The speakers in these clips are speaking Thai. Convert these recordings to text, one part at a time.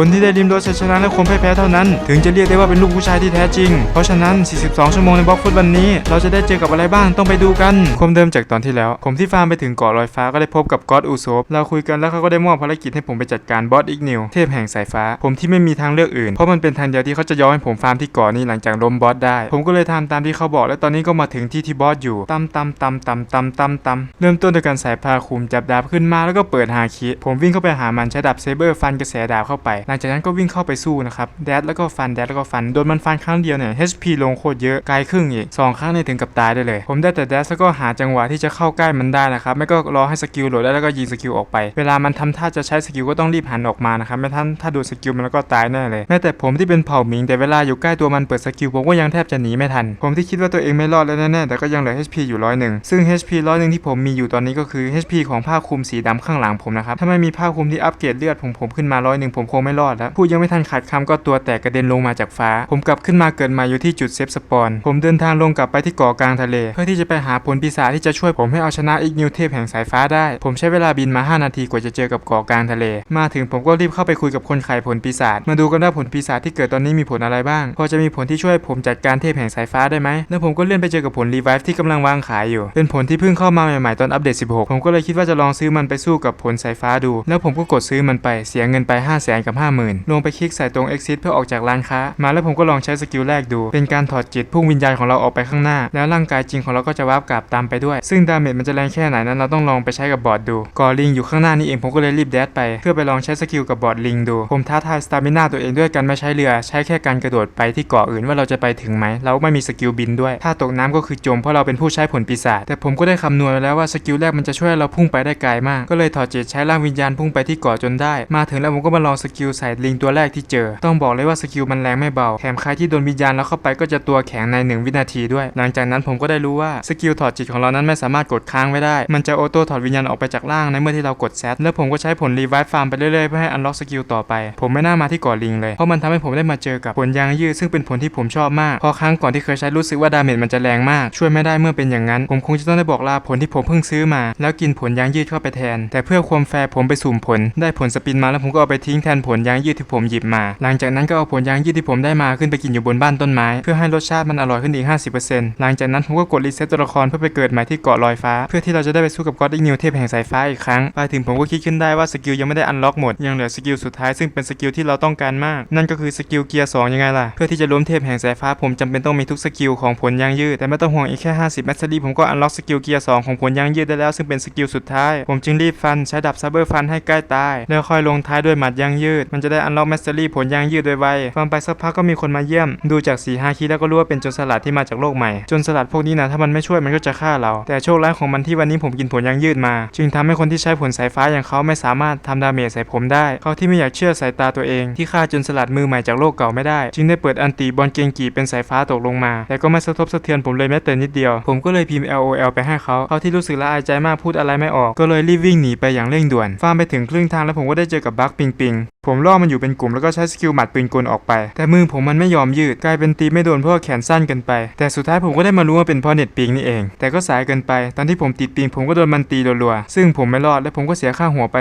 คนที่ได้ริมรถชัยชนะและคนพ่ายแพ้เท่านั้น ถึงจะเรียกได้ว่าเป็นลูกผู้ชายที่แท้จริง เพราะฉะนั้น 42 ชั่วโมงในบล็อกฟุตวันนี้ เราจะได้เจอกับอะไรบ้างต้องไปดูกันคมเดิมจากตอนที่แล้ว ผมที่ฟาร์มไปถึงเกาะลอยฟ้าก็ได้พบกับก็อดอูโซฟเราคุยกันแล้วเขาก็ได้มอบภารกิจให้ผมไปจัดการบอสอีกนิวเทพแห่งสายฟ้า ผมที่ไม่มีทางเลือกอื่นเพราะมันเป็นทางเดียวที่เขาจะย้อมให้ผมฟาร์มที่เกาะนี้หลังจากล้มบอสได้ ผมก็เลยทำตามที่เขาบอก และตอนนี้ก็มาถึงที่ที่บอสอยู่ตำตำตำตำตำตำตำเริ่มต้นด้วยการใส่ผ้าคลุมจับดาบขึ้นมาแล้วก็เปิดฮาคิผมวิ่งเข้าไปหามันใช้ดาบเซเบอร์ฟันกระแสดาบเข้าไปหลังจากนั้นก็วิ่งเข้าไปสู้นะครับแดดแล้วก็ฟันแดดแล้วก็ฟันโดนมันฟันครั้งเดียวเนี่ย HP ลงโคตรเยอะไกลครึ่งอีกสองครั้งเนี่ยถึงกับตายได้เลย ผมได้แต่แดดแล้วก็หาจังหวะที่จะเข้าใกล้มันได้นะครับไม่ก็รอให้สกิลโหลดได้แล้วก็ยิงสกิลออกไป เวลามันทำท่าจะใช้สกิลก็ต้องรีบหันออกมานะครับไม่ทันถ้าดูสกิลมันแล้วก็ตายแน่เลยแม้แต่ผมที่เป็นเผ่าหมิง แต่เวลาอยู่ใกล้ตัวมันเปิดสกิลผมก็ยังแทบจะหนีไม่ทัน ผมที่คิดว่าตัวเองไม่รอดแล้วแน่ๆแต่ก็ยังเหลือ HP อยู่ร้อยหนึ่งซึ่ง HP ร้อยหนึ่งที่ผมมีอยู่ตอนนี้ก็คือ HP ของผ้าคลุมสีดำข้างหลังผมนะครับถ้าไม่มีผ้าคลุมที่อัปเกรดเลือดผมผมขึ้นมาร้อยหนึ่งผมคงไม่รอดแล้วพูดยังไม่ทันขาดคำก็ตัวแตกกระเด็นลงมาจากฟ้า ผมกลับขึ้นมาเกิดใหมาอยู่ที่จุดเซฟสปอนผมเดินทางลงกลับไปที่เกาะกลางทะเล เพื่อที่จะไปหาผลปีศาจที่จะช่วยผมให้เอาชนะอีกนิวเทพแห่งสายฟ้าได้ ผมใช้เวลาบินมา 5 นาทีกว่าจะเจอกับเกาะกลางทะเล มาถึงผมก็รีบเข้าไปคุยกับคนขายผลปีศาจมาดูกันว่าผลปีศาจที่เกิดตอนนี้มีผลอะไรบ้าง พอจะมีผลที่ช่วยผมจัดการเทพแห่งสายฟ้าได้ไหมแล้วผมก็เลื่อนไปเจอกับผลรีไวฟ์ที่กำลังวางขายอยู่ เป็นผลที่เพิ่งเข้ามาใหม่ๆตอนอัปเดต 16 ผมก็เลยคิดว่าจะลองซื้อมันไปสู้กับผลสายฟ้าดู แล้วผมก็กดซื้อมันไปเสียเงินไป 5 0 0แสนกับ50,000 ลงไปคลิกใส่ตรง exit เพื่อออกจากร้านค้า มาแล้วผมก็ลองใช้สกิลแรกดู เป็นการถอดจิตพุ่งวิญญาณของเราออกไปข้างหน้า แล้วร่างกายจริงของเราก็จะวาร์ปกลับตามไปด้วย ซึ่งดาเมจมันจะแรงแค่ไหนนั้นเราต้องลองไปใช้กับบอร์ดดู กอลิงอยู่ข้างหน้านี่เองผมก็เลยรีบแดดไป เพื่อไปลองใช้สกิลกับบอร์ดลิงดู ผมท้าทายสตามิน่าตัวเองด้วยการไม่ใช้เรือ ใช้แค่การกระโดดไปที่เกาะอื่นว่าเราจะไปถึงไหม เราไม่มีสกิลบินด้วย ถ้าตกน้ำก็คือจมเพราะเราเป็นผู้ใช้ผลปีศาจ แต่ผมก็ได้คำนวณแล้วว่าสกิลแรกมันจะช่วยเราพุ่งไปได้ไกลมาก ก็เลยถอดจิตใช้ร่างวิญญาณพุ่งไปที่เกาะจนได้ มาถึงแล้วผมก็มาลองสกิลใส่ลิงตัวแรกที่เจอ ต้องบอกเลยว่าสกิลมันแรงไม่เบา แถมใครที่โดนวิญญาณแล้วเข้าไปก็จะตัวแข็งในหนึ่งวินาทีด้วย หลังจากนั้นผมก็ได้รู้ว่าสกิลถอดจิตของเรานั้นไม่สามารถกดค้างไว้ได้ มันจะออโต้ถอดวิญญาณออกไปจากร่างในเมื่อที่เรากดแซดแล้วผมก็ใช้ผลรีไวฟ์ฟาร์มไปเรื่อยๆเพื่อให้อันล็อกสกิลต่อไป ผมไม่น่ามาที่เกาะลิงเลย เพราะมันทำให้ผมได้มาเจอกับผลยางยืดซึ่งเป็นผลที่ผมชอบมาก พอครั้งก่อนที่เคยใช้รู้สึกว่าดาเมจมันจะแรงมาก ช่วยไม่ได้เมื่อเป็นอย่างนั้น ผมคงจะต้องได้บอกลาผลที่ผมเพิ่งซื้อมา แล้วกินผลยางยืดเข้าไปแทน แต่เพื่อความแฟร์ผมไปสุ่มผล ได้ผลสปินมาแล้วผมก็เอาไปทิ้งแทนผลยางยืดที่ผมหยิบมา หลังจากนั้นก็เอาผลยางยืดที่ผมได้มาขึ้นไปกินอยู่บนบ้านต้นไม้ เพื่อให้รสชาติมันอร่อยขึ้นอีก 50%หลังจากนั้นผมก็กดรีเซ็ตตัวละครเพื่อไปเกิดใหม่ที่เกาะลอยฟ้า เพื่อที่เราจะได้ไปสู้กับก็อดอีกนิวเทพแห่งสายฟ้าอีกครั้งไปถึงผมก็คิดขึ้นได้ว่าสกิลยังไม่ได้อันล็อกหมดยังเหลือสกิลสุดท้ายซึ่งเป็นสกิลที่เราต้องการมาก นั่นก็คือสกิลเกียร์สองยังไงล่ะเพื่อที่จะล้มเทพแห่งสายฟ้าผมจำเป็นต้องมีทุกสกิลของผลยางยืดแต่ไม่ต้องห่วงอีกแค่50แมสซี่ผมก็อันล็อกสกิลเกียร์สของผลยางยืดได้แล้วซึ่งเป็นสกิลสุดท้าย ผมจึงรีบฟันใช้ดับซับเบอร์ฟันให้ใกล้ตายแล้วค่อยลงท้ายด้วยหมัดยางยืดมันจะได้อันล็อกแมสซี่ผลยางยืดไวๆฟังไปสักพักก็มีคนมาเยี่ยม ดูจากสีฮาคีแล้วก็รู้ว่าเป็นจรสลัดที่มาจากโลกใหม่จรสลัดพวกนี้นะถ้ามันไม่ช่วยมันก็จะฆ่าเรา แต่โชคร้ายของมันที่วันนี้ผมกินผลยางยืดมา จึงทำให้คนที่ใช้ผลสายฟ้าอย่างเขาไม่สามารถทำดาเมจใส่ผมได้ เขาที่ไม่อยากเชื่อสายตาตัวเองที่ฆ่าจนสลัดมือใหม่จากโลกเก่าไม่ได้ จึงได้เปิดอันตีบอลเกงกีเป็นสายฟ้าตกลงมา แต่ก็ไม่สะทบสะเทือนผมเลยแม้แต่นิดเดียว ผมก็เลยพิมพ์ LOL ไปให้เขาเขาที่รู้สึกละอายใจมากพูดอะไรไม่ออก ก็เลยรีบวิ่งหนีไปอย่างเร่งด่วนฟาร์มไปถึงครึ่งทางแล้วผมก็ได้เจอกับบัคปิงปิง ผมล่อมันอยู่เป็นกลุ่มแล้วก็ใช้สกิลหมัดปืนกลออกไป แต่มือผมมันไม่ยอมยืด กลายเป็นตีไม่โดนเพราะแขนสั้นเกินไป แต่สุดท้ายผมก็ได้มารู้ว่าเป็นเพราะเน็ตปิงนี่เอง แต่ก็สายเกินไป ตอนที่ผมติดปิงผมก็โดนมันตีรัวๆ ซึ่งผมไม่รอดและผมก็เสียค่าหัวไป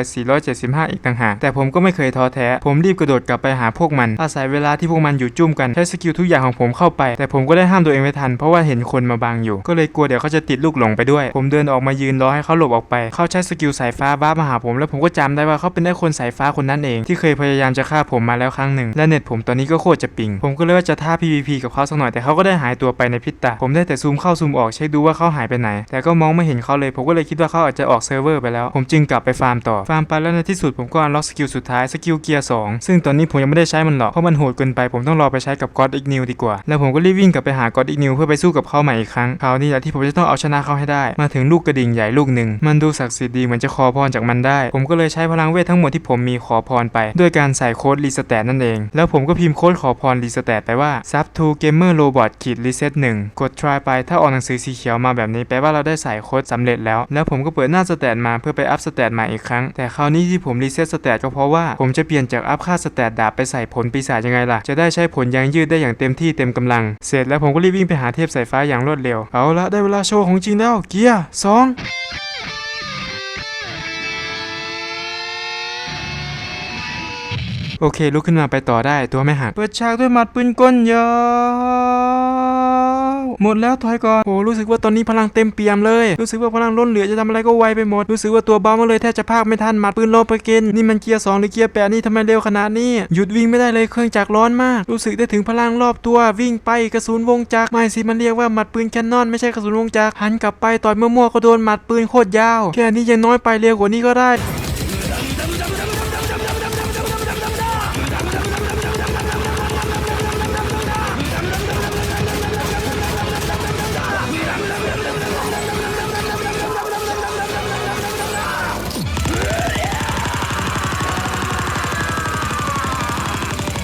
475 อีกต่างหาก แต่ผมก็ไม่เคยท้อแท้ ผมรีบกระโดดกลับไปหาพวกมัน อาศัยเวลาที่พวกมันอยู่จุ่มกัน ใช้สกิลทุกอย่างของผมเข้าไป แต่ผมก็ได้ห้ามตัวเองไว้ทัน เพราะว่าเห็นคนมาบังอยู่ ก็เลยกลัวเดี๋ยวเขาจะติดลูกหลงไปด้วย ผมเดินออกมายืนรอให้เขาหลบออกไป เขาใช้สกิลสายฟ้าบ้ามาหาผม แล้วผมก็จำได้ว่าเขาเป็นได้คนสายฟ้าคนนั้นเองที่เคยพยายามจะฆ่าผมมาแล้วครั้งหนึ่งและเน็ตผมตอนนี้ก็โคตรจะปิง ผมก็เลยว่าจะท้า PVP กับเขาสักหน่อยแต่เขาก็ได้หายตัวไปในพริบตาผมได้แต่ซูมเข้าซูมออกเช็คดูว่าเขาหายไปไหน แต่ก็มองไม่เห็นเขาเลยผมก็เลยคิดว่าเขาอาจจะออกเซิร์ฟเวอร์ไปแล้วผมจึงกลับไปฟาร์มต่อฟาร์มไปแล้วในที่สุดผมก็อันล็อกสกิลสุดท้ายสกิลเกียร์สองซึ่งตอนนี้ผมยังไม่ได้ใช้มันหรอกเพราะมันโหดเกินไปผมต้องรอไปใช้กับก็อดอีกนิวดีกว่า แล้วผมก็รีบวิ่งกลับไปหาก็อดอีกนิวเพื่อไปสู้กับเขาใหม่อีกครั้งคราวนี้แหละที่ผมจะต้องเอาชนะเขาให้ได้ มาถึงลูกกระดิ่งใหญ่ลูกหนึ่งมันดูศักดิ์สิทธิ์ดีเหมือนจะขอพรจากมันได้ ผมก็เลยใช้พลังเวททั้งหมดที่ผมมีขอพรไปด้วยการใส่โค้ดรีสแตทนั่นเอง แล้วผมก็พิมพ์โค้ดขอพรรีสแตทไปว่า sub to gamer robot ขีด reset 1 กด try ไปถ้าออกหนังสือสีเขียวมาแบบนี้แปลว่าเราได้ใส่โค้ดสำเร็จแล้ว แล้วผมก็เปิดหน้าสแตทมาเพื่อไปอัพสแตทใหม่อีกครั้ง แต่คราวนี้ที่ผมรีเซ็ตสแตทก็เพราะว่าผมจะเปลี่ยนจากอัพค่าสแตทดาบไปใส่ผลปีศาจยังไงล่ะ จะได้ใช้ผลยางยืดได้อย่างเต็มที่เต็มกำลัง เสร็จแล้วผมก็รีบวิ่งไปหาเทพสายฟ้าอย่างรวดเร็ว เอาละได้เวลาโชว์ของจริงแล้ว เกียร์สอง โอเค ลุกขึ้นมาไปต่อได้ตัวไม่หัก เปิดฉากด้วยหมัดปืนก้นยาวหมดแล้วถอยก่อนโอ้รู้สึกว่าตอนนี้พลังเต็มเปี่ยมเลย รู้สึกว่าพลังล้นเหลือจะทำอะไรก็ไวไปหมด รู้สึกว่าตัวเบามากเลยแทบจะพากไม่ทันหมัดปืนโลไปกินนี่มันเกียร์สองหรือเกียร์แปดนี่ทำไมเร็วขนาดนี้ หยุดวิ่งไม่ได้เลยเครื่องจักรร้อนมาก รู้สึกได้ถึงพลังรอบตัววิ่งไปกระสุนวงจักรไม่สิมันเรียกว่าหมัดปืนแคนนอนไม่ใช่กระสุนวงจักรหันกลับไปต่อยมั่วๆก็โดนหมัดปืนโคตรยาว แค่นี้ยังน้อยไปเร็วกว่านี้ก็ได้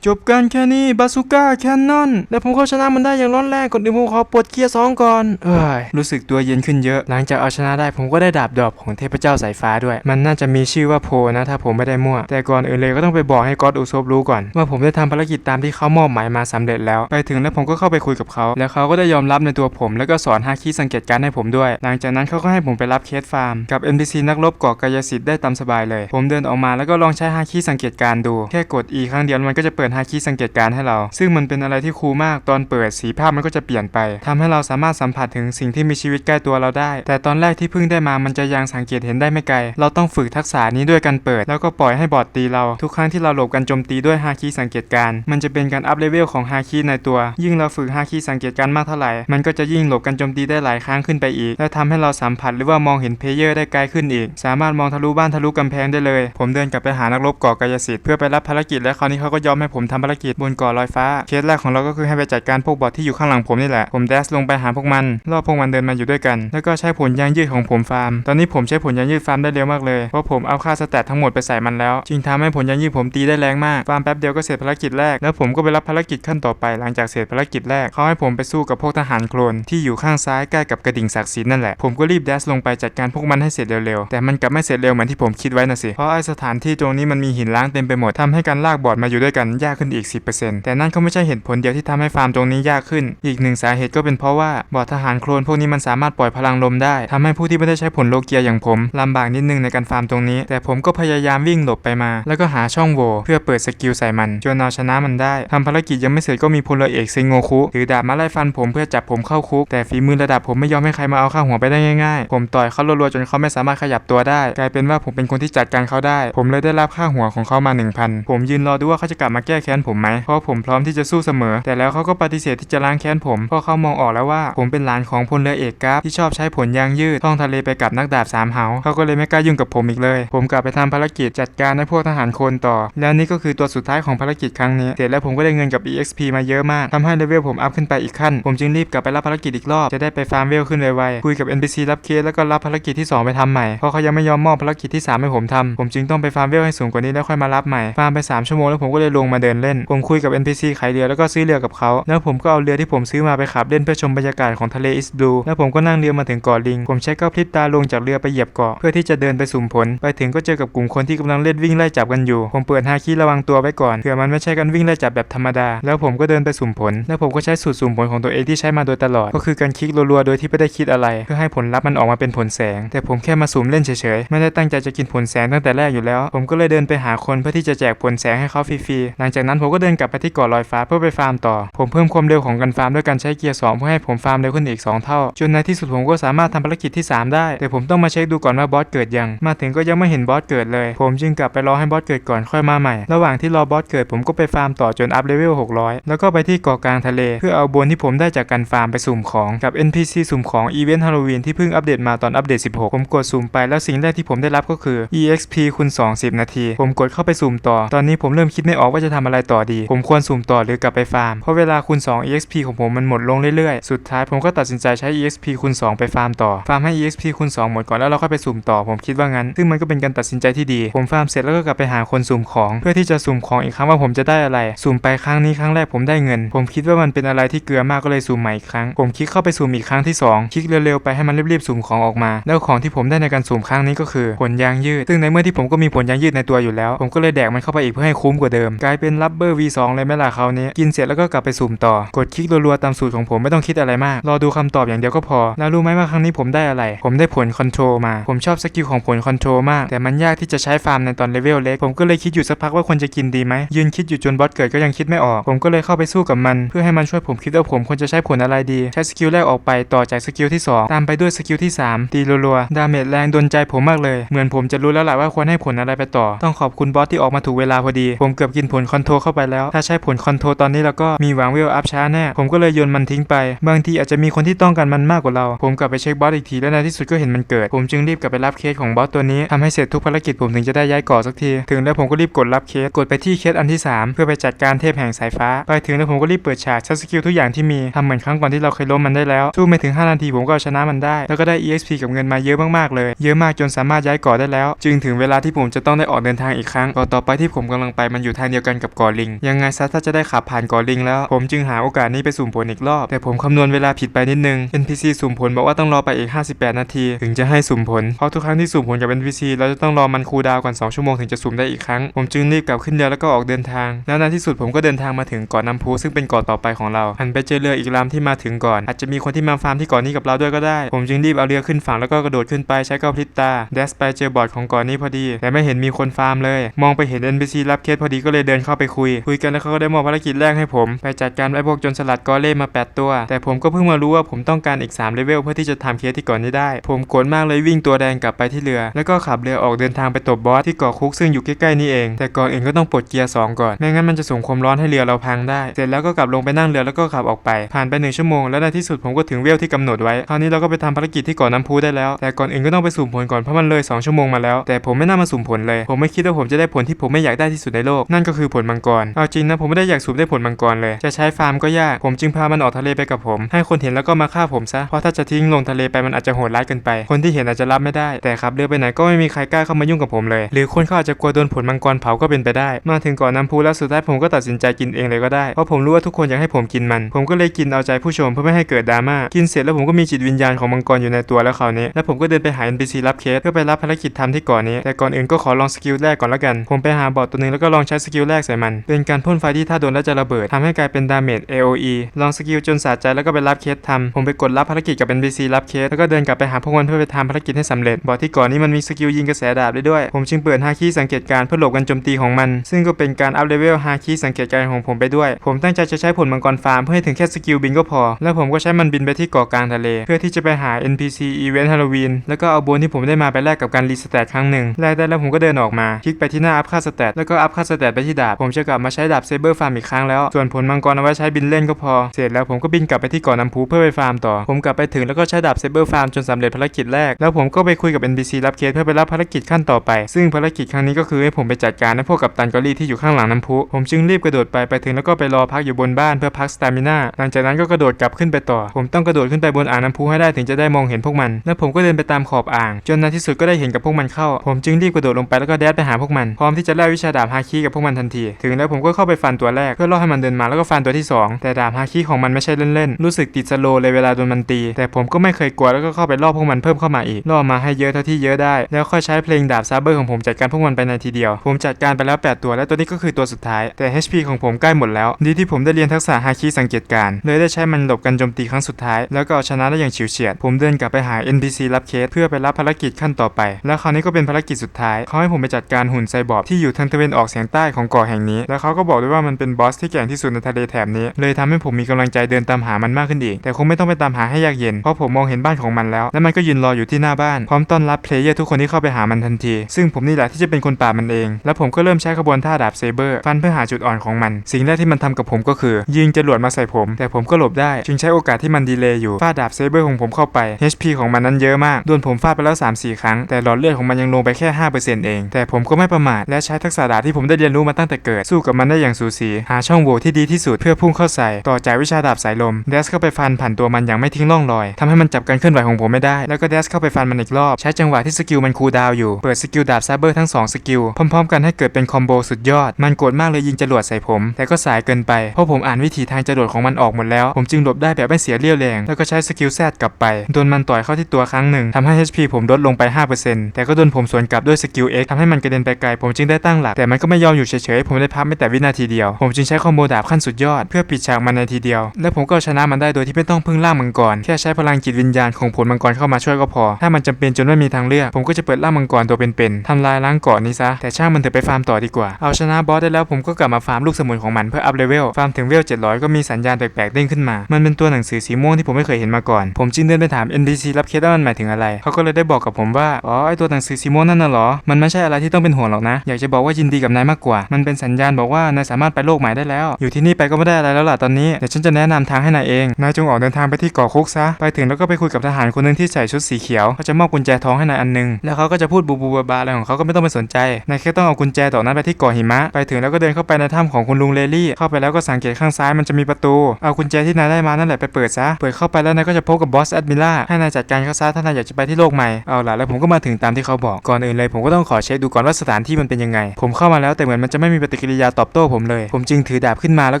จบกันแค่นี้บาซูก้าแคนนอนและผมก็ชนะมันได้อย่างร้อนแรงก่อนอื่นผมขอปลดเกียร์สองก่อนเอ้ยรู้สึกตัวเย็นขึ้นเยอะ หลังจากเอาชนะได้ผมก็ได้ดาบดอบของเทพเจ้าสายฟ้าด้วย มันน่าจะมีชื่อว่าโพนะ ถ้าผมไม่ได้มั่ว แต่ก่อนอื่นเลยก็ต้องไปบอกให้กอดอุซบรู้ก่อน ว่าผมได้ทำภารกิจตามที่เขามอบหมายมาสำเร็จแล้ว ไปถึงแล้วผมก็เข้าไปคุยกับเขา แล้วเขาก็ได้ยอมรับในตัวผม แล้วก็สอนฮาคิสังเกตการณ์ให้ผมด้วย หลังจากนั้นเขาก็ให้ผมไปรับเคสฟาร์มกับ NPC นักรบเกาะกายสิทธิ์ได้ตามสบายเลย ผมเดินออกมาแล้วก็ลองใช้ฮาคิสังเกตการดู แค่กด E ครั้งเดียวมันก็จะเปิดฮาคิสังเกตการณ์ให้เรา ซึ่งมันเป็นอะไรที่คูลมากตอนเปิดสีภาพมันก็จะเปลี่ยนไปทำให้เราสามารถสัมผัสถึงสิ่งที่มีชีวิตใกล้ตัวเราได้ แต่ตอนแรกที่เพิ่งได้มามันจะยังสังเกตเห็นได้ไม่ไกล เราต้องฝึกทักษะนี้ด้วยการเปิด แล้วก็ปล่อยให้บอทตีเรา ทุกครั้งที่เราหลบกันโจมตีด้วยฮาคิสังเกตการณ์มันจะเป็นการอัพเลเวลของฮาคิในตัว ยิ่งเราฝึกฮาคิสังเกตการณ์มากเท่าไหร่มันก็จะยิ่งหลบกันโจมตีได้หลายครั้งขึ้นไปอีก และทำให้เราสัมผัสหรือว่ามองเห็นเพลเยอร์ได้ไกลขึ้นอีก สามารถมองทะลุบ้านทะลุกำแพงได้เลย ผมเดินกลับไปหานักรบกาะกายสิทธิ์เพื่อไปรับภารกิจและคราวนี้เขาก็ยอมให้ผมมทำภารกิจบนเกาะลอยฟ้า เคสแรกของเราก็คือให้ไปจัดการพวกบอทที่อยู่ข้างหลังผมนี่แหละ ผมแดสลงไปหาพวกมันรอบพวกมันเดินมาอยู่ด้วยกัน แล้วก็ใช้ผลยางยืดของผมฟาร์ม ตอนนี้ผมใช้ผลยางยืดฟาร์มได้เร็วมากเลย เพราะผมเอาค่าสแตททั้งหมดไปใส่มันแล้ว จึงทำให้ผลยางยืดผมตีได้แรงมาก ฟาร์มแป๊บเดียวก็เสร็จภารกิจแรก แล้วผมก็ไปรับภารกิจขั้นต่อไป หลังจากเสร็จภารกิจแรกเขาให้ผมไปสู้กับพวกทหารโคลนที่อยู่ข้างซ้ายใกล้กับกระดิ่งศักดิ์สิทธิ์นั่นแหละ ผมก็รีบแดสลงไปจัดการพวกมันให้เสร็จเร็วๆ แต่มันกลับไม่เสร็จเร็วเหมือนที่ผมคิดไว้นะสิ เพราะไอสถานที่ตรงนี้มันมีหินล้างเต็มไปหมดทำให้การลากบอร์ดมาอยู่ด้วยกันยากขึ้นอีก 10%แต่นั่นก็ไม่ใช่เหตุผลเดียวที่ทำให้ฟาร์มตรงนี้ยากขึ้น อีกหนึ่งสาเหตุก็เป็นเพราะว่าบอดทหารโคลนพวกนี้มันสามารถปล่อยพลังลมได้ทำให้ผู้ที่ไม่ได้ใช้ผลโลเกียอย่างผมลำบากนิดนึงในการฟาร์มตรงนี้ แต่ผมก็พยายามวิ่งหลบไปมา แล้วก็หาช่องโหว่เพื่อเปิดสกิลใส่มันจนเอาชนะมันได้ทำภารกิจยังไม่เสร็จก็มีพลเอกเซงโงคุถือดาบมาไล่ฟันผมเพื่อจับผมเข้าคุก แต่ฝีมือระดับผมไม่ยอมให้ใครมาเอาข้าหัวไปได้ง่ายๆ ผมต่อยเขารัวๆจนเขาไม่สามารถขยับตัวได้ กลายเป็นว่าผมเป็นคนที่จัดการเขาได้ ผมเลยได้รับค่าหัวของเขามา 1000 ผมยืนรอดูว่าเขาจะกลับมาแก้แค้นผมไหมเพราะผมพร้อมที่จะสู้เสมอ แต่แล้วเขาก็ปฏิเสธที่จะล้างแค้นผมเพราะเขามองออกแล้วว่า ผมเป็นหลานของพลเรือเอกกราฟที่ชอบใช้ผลยางยืดท่องทะเลไปกับนักดาบสามเหาเขาก็เลยไม่กล้ายุ่งกับผมอีกเลย ผมกลับไปทำภารกิจจัดการให้พวกทหารโคนต่อ แล้วนี่ก็คือตัวสุดท้ายของภารกิจครั้งนี้เสร็จแล้วผมก็ได้เงินกับ EXP มาเยอะมากทำให้เลเวลผมอัพขึ้นไปอีกขั้น ผมจึงรีบกลับไปรับภารกิจอีกรอบจะได้ไปฟาร์มเวลขึ้นไวๆคุยกับ NPC รับเคสแล้วก็รับภารกิจที่สองไปทำใหม่เพราะเขายังไม่ยอมมอบภารกิจที่สามให้ผมทำผมจึงต้องไปฟาร์มเวลให้สูงกว่านี้แล้วค่อยมารับใหม่ฟาร์มไปสามชั่วโมงแล้วผมก็เลยลงมาเดินเล่น ผมคุยกับ NPC ขายเรือแล้วก็ซื้อเรือกับเขาแล้วผมก็เอาเรือที่ผมซื้อมาไปขับเล่นเพื่อชมบรรยากาศของทะเลอิสบลูแล้วผมก็นั่งเรือมาถึงเกาะลิง ผมใช้ก้าวพลิบตาลงจากเรือไปเหยียบเกาะเพื่อที่จะเดินไปสุ่มผล ไปถึงก็เจอกับกลุ่มคนที่กำลังเล่นวิ่งไล่จับกันอยู่ ผมเปิดฮาคิระวังตัวไว้ก่อนเผื่อมันไม่ใช่การวิ่งไล่จับแบบธรรมดา แล้วผมก็เดินไปสุ่มผล แล้วผมก็ใช้สูตรสุ่มผลของตัวเองที่ใช้มาโดยตลอด ก็คือการคลิกรัวๆโดยที่ไม่ได้คิดอะไร เพื่อให้ผลลัพธ์มันออกมาเป็นผลแสง แต่ผมแค่มาสุ่มเล่นเฉยๆไม่ได้ตั้งใจจะกินผลแสงตั้งแต่แรกอยู่แล้ว ผมก็เลยเดินไปหาคนเพื่อที่จะแจกผลแสงให้เขาฟรีๆหลังจากากนั้นผมก็เดินกลับไปที่เกาะลอยฟ้าเพื่อไปฟาร์มต่อ ผมเพิ่มความเร็วของการฟาร์มด้วยการใช้เกียร์สองเพื่อให้ผมฟาร์มเร็วขึ้นอีกสองเท่า จนในที่สุดผมก็สามารถทำภารกิจที่สามได้ แต่ผมต้องมาเช็คดูก่อนว่าบอสเกิดยัง มาถึงก็ยังไม่เห็นบอสเกิดเลย ผมจึงกลับไปรอให้บอสเกิดก่อนค่อยมาใหม่ ระหว่างที่รอบอสเกิดผมก็ไปฟาร์มต่อจนอัพเลเวล600 แล้วก็ไปที่เกาะกลางทะเล เพื่อเอาบนที่ผมได้จากการฟาร์มไปสุ่มของกับ NPC สุ่มของอีเวนต์ฮาโลวีนที่เพิ่งอัปเดตมาตอนอัปเดต 16 ผมกดสุ่มไปแล้วสิ่งแรกที่ผมได้รับก็คือ EXP คูณ2 0นาที ผมกดเข้าไปสุ่มต่อ ตอนนี้ผมเริ่มคิดไม่ออกว่าจะทำอะไรต่อดี ผมควรสุ่มต่อหรือกลับไปฟาร์ม เพราะเวลาคูณ 2 EXP ของผมมันหมดลงเรื่อยๆ สุดท้ายผมก็ตัดสินใจใช้ EXP คูณ 2 ไปฟาร์มต่อ ฟาร์มให้ EXP คูณ 2 หมดก่อนแล้วเราค่อยไปสุ่มต่อ ผมคิดว่างั้น ซึ่งมันก็เป็นการตัดสินใจที่ดี ผมฟาร์มเสร็จแล้วก็กลับไปหาคนสุ่มของ เพื่อที่จะสุ่มของอีกครั้งว่าผมจะได้อะไร สุ่มไปครั้งนี้ครั้งแรกผมได้เงิน ผมคิดว่ามันเป็นอะไรที่เกลือมากก็เลยสุ่มใหม่อีกครั้ง ผมคลิกเข้าไปสุ่มอีกครั้งที่สองคลิกเร็วๆไปให้มันรีบๆสุ่มของออกมา แล้วของที่ผมได้ในการสุ่มครั้งนี้ก็คือผลยางยืด ซึ่งในเมื่อที่ผมก็มีผลยางยืดในตัวอยู่แล้ว ผมก็เลยแดกมันเข้าไปอีกเพื่อให้คุ้มกว่าเดิม กลายเป็นรับเบอร์ V2 เลยไหมล่ะคราวนี้ กินเสร็จแล้วก็กลับไปสุ่มต่อ กดคลิกรัวๆตามสูตรของผมไม่ต้องคิดอะไรมาก รอดูคำตอบอย่างเดียวก็พอ แล้วรู้ไหมว่าครั้งนี้ผมได้อะไร ผมได้ผลคอนโทรลมา ผมชอบสกิลของผลคอนโทรลมาก แต่มันยากที่จะใช้ฟาร์มในตอนเลเวลเล็ก ผมก็เลยคิดอยู่สักพักว่าควรจะกินดีไหม ยืนคิดอยู่จนบอสเกิดก็ยังคิดไม่ออก ผมก็เลยเข้าไปสู้กับมัน เพื่อให้มันช่วยผมคิดว่าผมควรจะใช้ผลอะไรดี ใช้สกิลแรกออกไปต่อจากสกิลที่สองตามไปด้วยสกิลที่สามตีรัวๆ ดาเมจแรงโดนใจผมมากเลย เหมือนผมจะรู้แล้วแหละว่าควรให้ผลอะไรไปต่อ ต้องขอบคุณบอสที่ออกมาถูกเวลาพอดี ผมเกือบกินผลคอนโทรเข้าไปแล้ว ถ้าใช้ผลคอนโทรตอนนี้แล้วก็มีหวังเวลอัพช้าแน่ ผมก็เลยโยนมันทิ้งไป บางทีอาจจะมีคนที่ต้องการมันมากกว่าเรา ผมกลับไปเช็คบอสอีกทีแล้วในที่สุดก็เห็นมันเกิด ผมจึงรีบกลับไปรับเคสของบอสตัวนี้ทำให้เสร็จทุกภารกิจผมถึงจะได้ย้ายเกาะสักที ถึงแล้วผมก็รีบกดรับเคส กดไปที่เคสอันที่ 3 เพื่อไปจัดการเทพแห่งสายฟ้า ไปถึงแล้วผมก็รีบเปิดฉากใช้สกิลทุกอย่างที่มีทำเหมือนครั้งก่อนที่เราเคยล้มมันได้แล้วสู้ไม่ถึง 5 นาทีผมก็เอาชนะมันได้ แล้วก็ได้ EXP กับเงินมาเยอะมากๆเลย เยอะมากจนสามารถย้ายเกาะได้แล้ว จึงถึงเวลาที่ผมจะต้องได้ออกเดินทางอีกครั้งเกาะต่อไปที่ผมกำลังไปมันอยู่ทางเดียวกันกับเกาะลิง ยังไงซะถ้าจะได้ขับผ่านกาะลิงแล้ว ผมจึงหาโอกาสนี้ไปสุ่มผลอีกรอบ แต่ผมคำนวณเวลาผิดไปนิดนึง NPC สุ่มผลบอกว่าต้องรอไปอีก 58 นาที ถึงจะให้สุ่มผล เพราะทุกครั้งที่สุ่มผลกับ NPC เราจะต้องรอมันคูลดาวก่อน 2 ชั่วโมงถึงจะสุ่มได้อีกครั้ง ผมจึงรีบกลับขึ้นเรือแล้วก็ออกเดินทาง แล้วในที่สุดผมก็เดินทางมาถึงเกาะน้ำพุซึ่งเป็นเกาะต่อไปของเราหันไปเจอเรืออีกลำที่มาถึงก่อน อาจจะมีคนที่มาฟาร์มที่เกาะนี้กับเราด้วยก็ได้ ผมจึงรีบเอาเรือขึ้นฝั่งแล้วก็กระโดดขึ้นไปใช้กระพริบตาเดสไปเจอบอร์ดของเกาะนี้พอดี แต่ไม่เห็นมีคนฟาร์มเลย มองไปเห็น NPC รับเคสพอดีก็เลยเดินเข้าไปคุย คุยกันแล้วเขาก็ได้มอบภารกิจแรกให้ผม ไปจัดการไอ้พวกจนสลัดกอเล่มา 8 ตัว แต่ผมก็เพิ่งมารู้ว่าผมต้องการอีก3เลเวลเพื่อที่จะทำเคสที่ก่อนนี้ได้ ผมโกรธมากเลยวิ่งตัวแดงกลับไปที่เรือ แล้วก็ขับเรือออกเดินทางไปตบบอสที่เกาะคุกซึ่งอยู่ใกล้ๆนี่เอง แต่ก่อนอื่นก็ต้องปลดเกียร์สองก่อน ไม่งั้นมันจะส่งความร้อนให้เรือเราพังได้ เสร็จแล้วก็กลับลงไปนั่งเรือแล้วก็ขับออกไป ผ่านไปหนึ่งชั่วโมงแล้วในที่สุดผมก็ถึงเวลที่กำหนดไว้ คราวนี้เราก็ไปทำภารกิจที่เกาะน้ำพุได้แล้ว แต่ก่อนอื่นก็ต้องไปสุ่มผลก่อนเพราะมันเลยสองชั่วโมงมาแล้ว แต่ผมไม่น่ามาสุ่มผลเลย ผมไม่คิดว่าผมจะได้ผลที่ผมไม่อยากได้ที่สุดในโลก นั่นก็คือผลมังกร เอาจริงนะผมไม่ได้อยากสุ่มได้ผลมังกรเลย จะใช้ฟาร์มก็ยาก ผมจึงพามันออกทะเลไปกับผม ให้คนเห็นแล้วก็มาฆ่าผมซะ เพราะถ้าจะทิ้งลงทะเลไปมันอาจจะโหดร้ายเกินไป คนที่เห็นอาจจะรับไม่ได้ แต่ขับเรือไปไหนก็ไม่มีใครกล้าเข้ามายุ่งกับผมเลย หรือคนเขาอาจจะกลัวโดนผลมังกรเผาก็เป็นไปได้ มาถึงเกาะน้ำพุแล้วสุดท้ายผมก็ตัดสินใจกินเองเลยก็ได้ เพราะผมรู้ว่าทุกคนอยากให้ผมกินมัน ผมก็เลยกินเอาใจผู้ชมเพื่อไม่ให้เกิดดราม่า กินเสร็จแล้วผมก็มีจิตวิญญาณของมังกรอยู่ในตัวแล้วคราวนี้ แล้วผมก็เดินไปหา NPC รับเคสเพื่อไปรับภารกิจทำที่กาะนี้ แต่ก่อนอื่นก็ขอลองสกิลแรกก่อนละกัน ผมไปหาบอทตัวหนึงแล้วก็ลองใช้สกิลแรกใส่มัน เป็นการพ่นไฟที่ถ้าโดนแล้วจะระเบิดทำให้กลายเป็นดาเมจ AOE ลองสกิลจนสะใจแล้วก็ไปรับเคสทำผมไปกดรับภารกิจกับ NPC รับเคสแล้วก็เดินกลับไปหาพวกมันเพื่อไปทำภารกิจให้สำเร็จ บอทที่ก่อนนี้มันมีสกิลยิงกระแสดาบได้ด้วย ผมจึงเปิดฮาคิสังเกตการเพื่อหลบกันโจมตีของมัน ซึ่งก็เป็นการอัพเลเวลฮาคิสังเกตการของผมไปด้วย ผมตั้งใจจะใช้ผลมังกรฟาร์มเพื่อให้ถึงแค่สกิลบินก็พอ แล้วผมก็ใช้มันบินไปที่เกาะกลางทะเล เพื่อที่จะไปหา NPC อีเวนต์ฮาโลวีนแล้วก็เอาโบนที่ผมได้มาไปแลกกับการรีสแตทครั้งหนึ่งแลกได้แล้วผมก็เดินออกมา คลิกไปที่หน้าอัพค่าสแตทแล้วก็อัพค่าสแตทไปที่ดาบผมจะกลับมาใช้ดาบเซเบอร์ฟาร์มอีกครั้งแล้ว ส่วนผลมังกรเอาไว้ใช้บินเล่นก็พอ เสร็จแล้วผมก็บินกลับไปที่เกาะน้ำพุเพื่อไปฟาร์มต่อ ผมกลับไปถึงแล้วก็ใช้ดาบเซเบอร์ฟาร์มจนสำเร็จภารกิจแรก แล้วผมก็ไปคุยกับ NPC รับเคสเพื่อไปรับภารกิจขั้นต่อไป ซึ่งภารกิจครั้งนี้ก็คือให้ผมไปจัดการให้พวกกับตันกอรี่ที่อยู่ข้างหลังน้ำพุผมจึงรีบกระโดดไปไปถึงแล้วก็ไปรอพักอยู่บนบ้านเพื่อพักสตามิน่าหลังจากนั้นก็กระโดดกลับขึ้นไปต่อ ผมต้องกระโดดขึ้นไปบนอ่างน้ำพุให้ได้ถึงจะได้มองเห็นพวกมัน แล้วผมก็เดินไปตามขอบอ่าง จนในที่สุดก็ได้เห็นกับพวกมันเข้า ผมจึงรีบกระโดดลงไปแล้วก็แดดไปหาพวกมัน พร้อมที่จะแลกวิชาดาบฮาคิกับพวกมันทันทีถึงแล้วผมก็เข้าไปฟันตัวแรกเพื่อล่อให้มันเดินมาแล้วก็ฟันตัวที่สองแต่ดาบฮาคิของมันไม่ใช่เล่นๆ รู้สึกติดสโลเลยเวลาโดนมันตี แต่ผมก็ไม่เคยกลัวแล้วก็เข้าไปล่อพวกมันเพิ่มเข้ามาอีกล่อมาให้เยอะเท่าที่เยอะได้ แล้วค่อยใช้เพลงดาบซาเบอร์ของผมจัดการพวกมันไปในทีเดียว ผมจัดการไปแล้ว 8 ตัวและตัวนี้ก็คือตัวสุดท้ายแต่ HP ของผมใกล้หมดแล้ว ดีที่ผมได้เรียนทักษะฮาคิสังเกตการเลยได้ใช้มันหลบกันโจมตีครั้งสุดท้ายแล้วก็เอาชนะได้อย่างเฉิวเฉียด ผมเดินกลับไปหา NPC รับเคสเพื่อไปรับภารกิจขั้นต่อไป แล้วคราวนี้ก็เป็นภารกิจสุดท้ายเขาให้ผมไปจัดการหุ่นไซบอร์บที่อยู่ทางตะวันออกเฉียงใต้ของเกาะแห่งนี้ แล้วเขาก็บอกด้วยว่ามันเป็นบอสที่แก่งที่สุดในทะเลแถบนี้ เลยทำให้ผมมีกำลังใจเดินตามหามันมากขึ้นอีก แต่คงไม่ต้องไปตามหาให้ยากเย็น เพราะผมมองเห็นบ้านของมันแล้ว และมันก็ยืนรออยู่ที่หน้าบ้าน พร้อมต้อนรับเพลเยอร์ทุกคนที่เข้าไปหามันทันที ซึ่งผมนี่แหละที่จะเป็นคนป่าบมันเอง แล้วผมก็เริ่มใช้ขบวนท่าดาบเซเบอร์ฟันเพื่อหาจุดอ่อนของมัน สิ่งแรกที่มันทำกับผมก็คือ ยิงจรวดมาใส่ผม แต่ผมก็หลบได้ จึงใช้โอกาสที่มันดีเลย์อยู่ฟาดดาบเซเบอร์ของผมเข้าไป HP ของมันนั้นเยอะมาก โดนผมฟาดไปแล้ว 3-4 ครั้ง แต่หลอดเลือดของมันยังลงไปแค่5%เอง แต่ผมก็ไม่ประมาท และใช้ทักษะดาบที่ผมได้เรียนรู้มาตั้งแต่เกิดสู้กับมันได้อย่างสูสี หาช่องโหว่ที่ดีที่สุดเพื่อพุ่งเข้าใส่ ต่อจากวิชาดาบสายลมเดสเข้าไปฟันผ่านตัวมันอย่างไม่ทิ้งร่องรอยทำให้มันจับการเคลื่อนไหวของผมไม่ได้ แล้วก็เดสเข้าไปฟันมันอีกรอบ ใช้จังหวะที่สกิลมันคูลดาวอยู่ เปิดสกิลดาบซาเบอร์ทั้งสองสกิล พร้อมๆ กันให้เกิดเป็นคอมโบสุดยอด มันโกรธมากเลยยิงจรวดใส่ผม แต่ก็สายเกินไป เพราะผมอ่านวิธีทางจรวดของมันออกหมดแล้ว ผมจึงหลบได้แบบไม่เสียเรี่ยวแรง แล้วก็ใช้สกิลแซดกลับไป โดนมันต่อยเข้าที่ตัวครั้งหนึ่งทำให้ HP ผมลดลงไป 5%แต่ก็โดนผมสวนกลับด้วยสกิล X ทำให้มันกระเด็นไปไกล ผมจึงได้ตั้งหลัก แต่มันก็ไม่ยอมอยู่เฉยๆผมไม่ได้พักไม่แต่วินาทีเดียว ผมจึงใช้คอมโบดาบขั้นสุดยอดเพื่อปิดฉากมันในทีเดียว และผมก็เอาชนะมันได้โดยที่ไม่ต้องพึ่งล่างมังกรแค่ใช้พลังจิตวิญญาณของผลมังกรเข้ามาช่วยก็พอ ถ้ามันจำเป็นจนไม่มีทางเลือก ผมก็จะเปิดล่างมังกรตัวเป็นๆทำลายล้างเกาะนี้ซะแต่ช่างมันเถอะไปฟาร์มต่อดีกว่าเอาชนะบอสได้แล้วผมก็กลับมาฟาร์มลูกสมุนของมันเพื่ออัพเลเวลฟาร์มถึงเวล700 ก็มีสัญญาณแปลกๆเด้งขึ้นมา มันเป็นตัวหนังสือสีม่วงที่ผมไม่เคยเห็นมาก่อน ผมจึงเดินไปถาม NPC รับเคสว่ามันหมายถึงอะไร เขาก็เลยได้บอกกับผมว่า อ๋อ ไอตัวหนังสือสีม่วงนั่นน่ะเหรอ มันไม่ใช่อะไรที่ต้องเป็นห่วงหรอกนะ อยากจะบอกว่ายินดีกับนายมากกว่า มันเป็นสัญญาณบอกว่านายสามารถไปโลกใหม่ได้แล้ว อยู่ที่นี่ไปก็ไม่ได้อะไรแล้วล่ะตอนนี้เดี๋ยวฉันจะแนะนำทางให้นายเองนายจงออกเดินทางไปที่เกาะคุกซะไปถึงแล้วก็ไปคุยกับทหารคนหนึ่งที่ใส่ชุดสีเขียวเขาจะมอบกุญแจทองให้นายอันหนึงแล้วเขาก็จะพูดบูบูบาบาอะไรของเขาก็ไม่ต้องไปสนใจนายแค่ต้องเอากุญแจดอกนั้นไปที่เกาะหิมะ ไปถึงแล้วก็เดินเข้าไปในถ้ำของคุณลุงเลลี่ เข้าไปแล้วก็สังเกตข้างซ้ายมันจะมีประตูเอากุญแจที่นายได้มานั่นแหละไปเปิดซะเปิดเข้าไปแล้วนายก็จะพบกับบอสแอดมิล่าให้นายจัดการเขาซะถ้านายอยากจะไปที่โลกใหม่เอาล่ะแล้วผมก็มาถึงตามที่เขาบอกก่อนอื่นเลยผมก็ต้องขอเช็คดูก่อนว่าสถานที่มันเป็นยังไง ผมเข้ามาแล้วแต่เหมือนมันจะไม่มีปฏิกิริยาตอบโต้ผมเลย ผมจึงถือดาบขึ้นมาแล้ว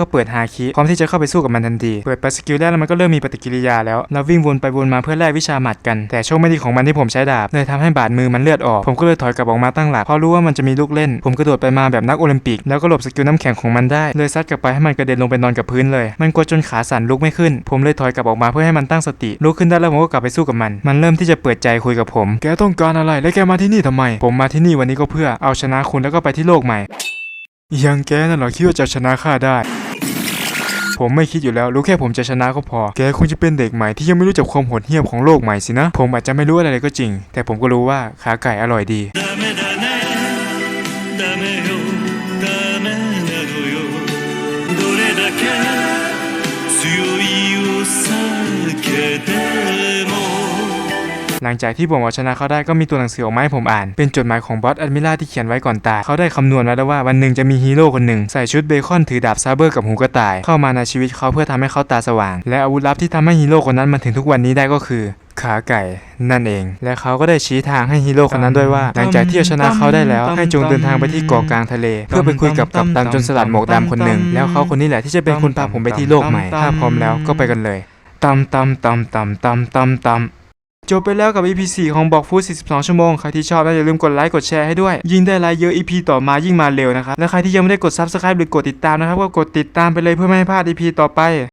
ก็เปิดฮาคิพร้อมที่จะเข้าไปสู้กับมันทันที เปิดไปสกิลแรกแล้วมันก็เริ่มมีปฏิกิริยาแล้ว เราวิ่งวนไปวนมาเพื่อแลกวิชาหมัดกัน แต่โชคไม่ดีของมันที่ผมใช้ดาบเลยทำให้บาดมือมันเลือดออก ผมก็เลยถอยกลับออกมาตั้งหลักเพราะรู้ว่ามันจะมีลูกเล่น ผมกระโดดไปมาแบบนักโอลิมปิก แล้วก็หลบสกิลน้ำแข็งของมันได้ เลยซัดกลับไปให้มันกระเด็นลงไปนอนกับพื้นเลย มันกลัวจนขาสั่นลุกไม่ขึ้น ผมเลยถอยกลับออกมาเพื่อให้มันตั้งสติ ลุกขึ้นได้แล้วผมก็กลับไปสู้กับมัน มันเริ่มที่จะเปิดใจคุยกับผม แกต้องการอะไร และแกมาที่นี่ทำไม ผมมาที่นี่วันนี้ก็เพื่อเอาชนะคุณแล้วก็ไปที่โลกใหม่ ยังแกนั่นเหรอคิดว่าจะชนะข้าได้ ผมไม่คิดอยู่แล้ว รู้แค่ผมจะชนะก็พอ แกคงจะเป็นเด็กใหม่ที่ยังไม่รู้จักความโหดเหี้ยมของโลกใหม่สินะ ผมอาจจะไม่รู้อะไรเลยก็จริง แต่ผมก็รู้ว่าขาไก่อร่อยดี ダメだねダメよダメなのよどれだけ強いお酒でも หลังจากที่ผมเอาชนะเขาได้ก็มีตัวหนังสือออกมาให้ผมอ่าน เป็นจดหมายของบอสแอดมิล่าที่เขียนไว้ก่อนตายเขาได้คำนวณไว้แล้วว่าวันหนึ่งจะมีฮีโร่คนหนึ่งใส่ชุดเบคอนถือดาบซาเบอร์กับหูกระต่าย เข้ามาในชีวิตเขาเพื่อทำให้เขาตาสว่าง และอาวุธลับที่ทำให้ฮีโร่คนนั้นมาถึงทุกวันนี้ได้ก็คือขาไก่นั่นเอง และเขาก็ได้ชี้ทางให้ฮีโร่คนนั้นด้วยว่า หลังจากที่เอาชนะเขาได้แล้ว ให้จงเดินทางไปที่เกาะกลางทะเล เพื่อไปคุยกับกัปตันจนสลัดหมวกดำคนหนึ่ง แล้วเขาคนนี้แหละที่จะเป็นคนพาผมไปที่โลกใหม่ ถ้าพร้อมแล้วก็ไปกันเลยตำตำตำตำตำตำตำ จบไปแล้วกับ EP 4ของบอกฟูด42 ชั่วโมง ใครที่ชอบนะอย่าลืมกดไลค์กดแชร์ให้ด้วย ยิ่งได้ไลค์เยอะ EP ต่อมายิ่งมาเร็วนะครับ และใครที่ยังไม่ได้กด Subscribe หรือกดติดตามนะครับก็กดติดตามไปเลยเพื่อไม่ให้พลาด EP ต่อไป